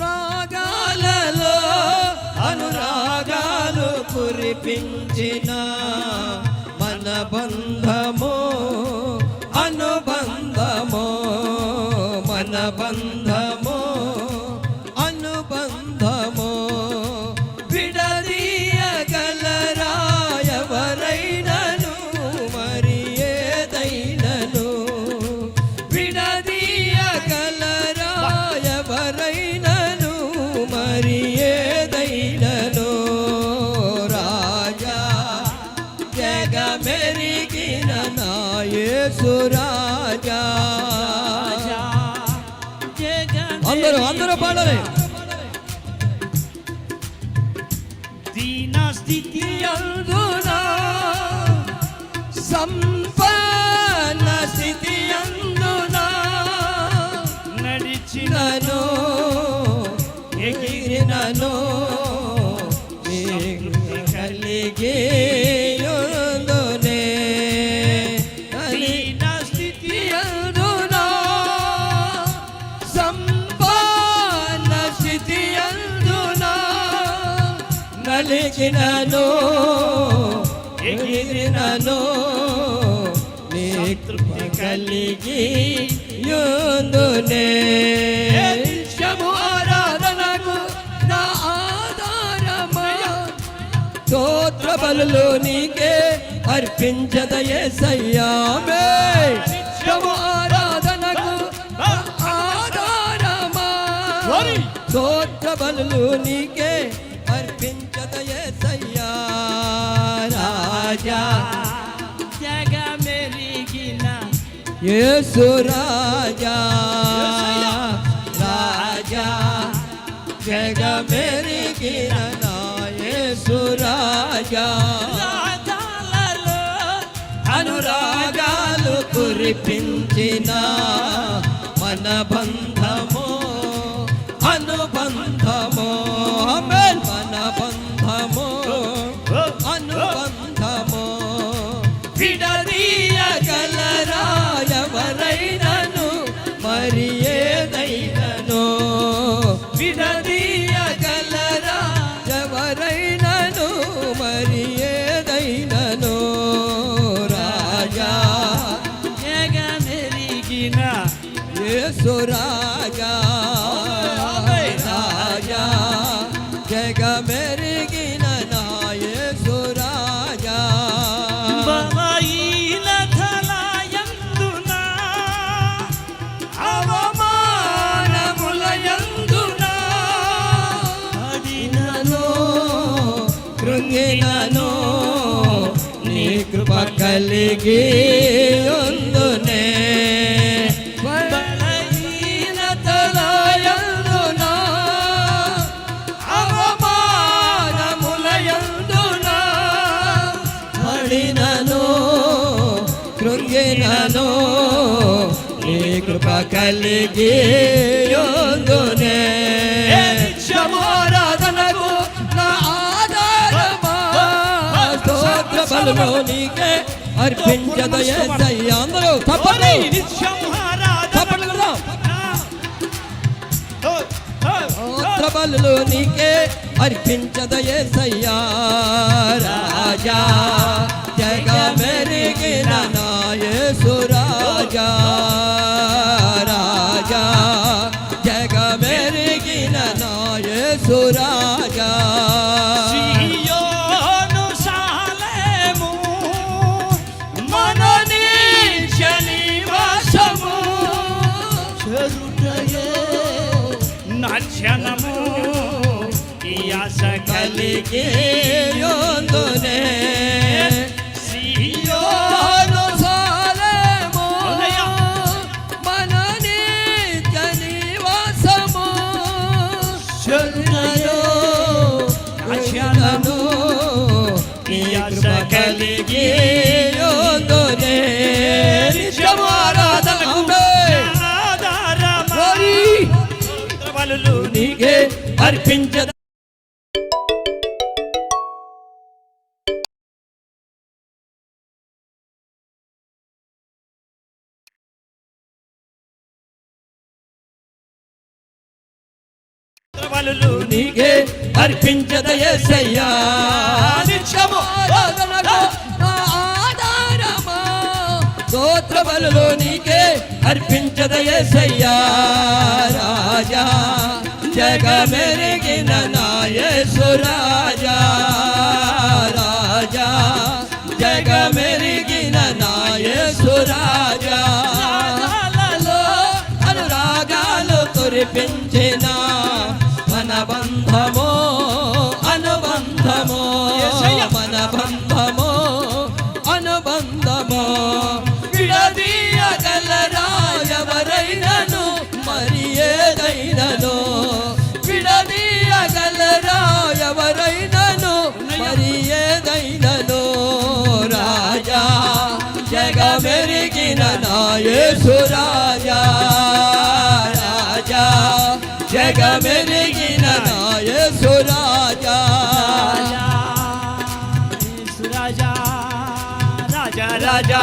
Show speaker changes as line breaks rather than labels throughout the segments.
రాజా అనురాగాలు కురిపించిన మన బంధము যন্ত্রণা সামনে నలిగినను ఎగిరినను నీ కృప కలిగి యుందునే నిత్యము ఆరాధనకు నా ఆధారమయ స్తోత్ర బలులు నీకే అర్పించదయే సయ్యామే నా ఆధారమా. స్తోత్ర బలులు నీకే అర్పించదయే సయ్యా రాజా
జగమెరిగిన
యేసు రాజా రాజా జగమెరిగిన యేసు రాజా అనురాగాలు కురిపించిన మన యేసు రాజా రాజా జగమెరిగిన నా యేసు రాజా.
బలహీనతలయందున
అవమానములయందున పడినను కృంగినను నీ కృప కలిగి కృంగినను నీ కృప కలిగి యోగునే నా ఆధారమా? స్తోత్ర బలులో నీకే అర్పించదయ అందరూ తప్పని తప్పని కొడదాం స్తోత్ర బలులు నీకే అర్పించదయ సయ్యా రాజా. జగ మెరిగిన నాయసు రాజా రాజా జగ మెరిగిన నాయసు రాజా
నాట్యనము ఈ ఆశ
కలిగి యోందునే అర్పించద నీకే అర్పించదయసయ్యా నిత్యము నీకే అర్పించదయసయ్యా రాజా. జగమెరిగినాయ సురాజా రాజా జగమెరిగినాయ సురాజా అనురాగాలు కురిపించిన మన బంధమో అనుబంధమో మన బంధమో యేసురాజా రాజా జగమెరిగిన యేసురాజా యేసురాజా రాజా రాజా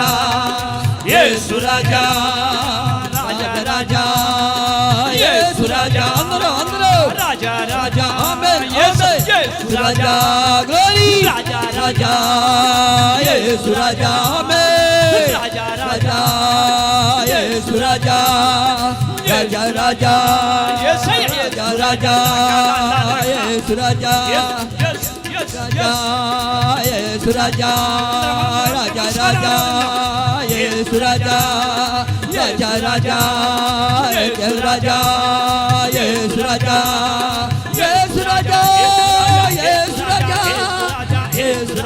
యేసురాజా రాజా
రాజా
యేసురాజా అందరూ అందరూ
రాజా
రాజా యేసురాజా గ్లోరీ
రాజా
రాజా యేసురాజా రాజా
రాజా
የሱ ራጃ ራጃ ራጃ
ራጃ
ራጃ የሱ ራጃ የሱ
ራጃ ራጃ
ራጃ የሱ ራጃ ራጃ ራጃ የሱ ራጃ የሱ ራጃ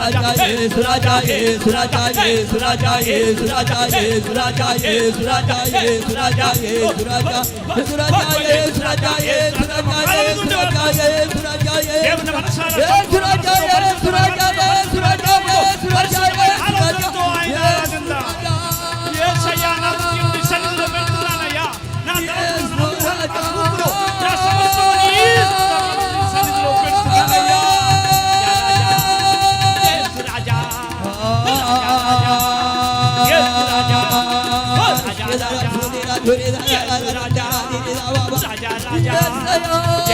యేసు రాజా యేసు రాజా యేసు రాజా యేసు రాజా యేసు రాజా యేసు రాజా యేసు రాజా యేసు రాజా యేసు రాజా యేసు రాజా యేసు రాజా యేసు రాజా యేసు రాజా యేసు రాజా
దేవుని మనసారా राजा राजा राजा राजा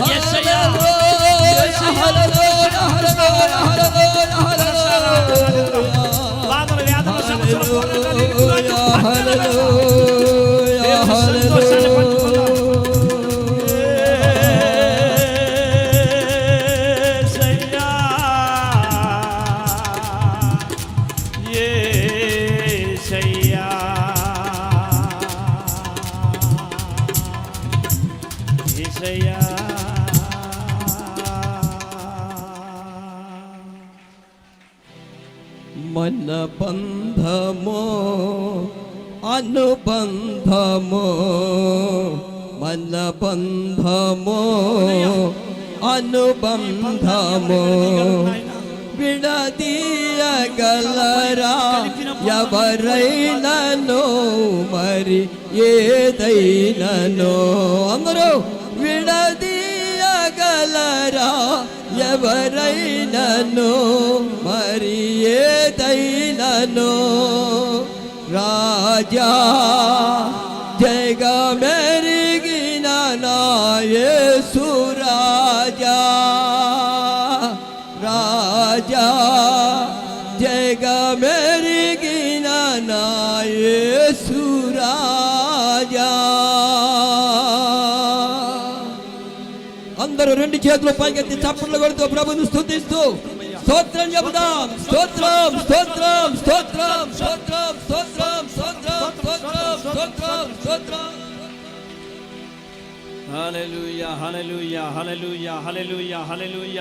బాధలు
మన బంధము అనుబంధము విడదీయగలరా ఎవరైనను మరి ఏదైనను అందరూ విడదీయగలరా ఎవరైనను మరి ఏదైనను రాజా జయగ అందరూ రెండు చేతులు పైకెత్తి చప్పట్లు కొడుతూ ప్రభుని స్థుతిస్తూ స్తోత్రం చెబుదాం. స్తోత్రం స్తోత్రం స్తోత్రం స్తోత్రం స్తోత్రం స్తోత్రం స్తోత్రం స్తోత్రం స్తోత్రం.
హల్లెలూయా హల్లెలూయా హల్లెలూయా హల్లెలూయా హల్లెలూయా.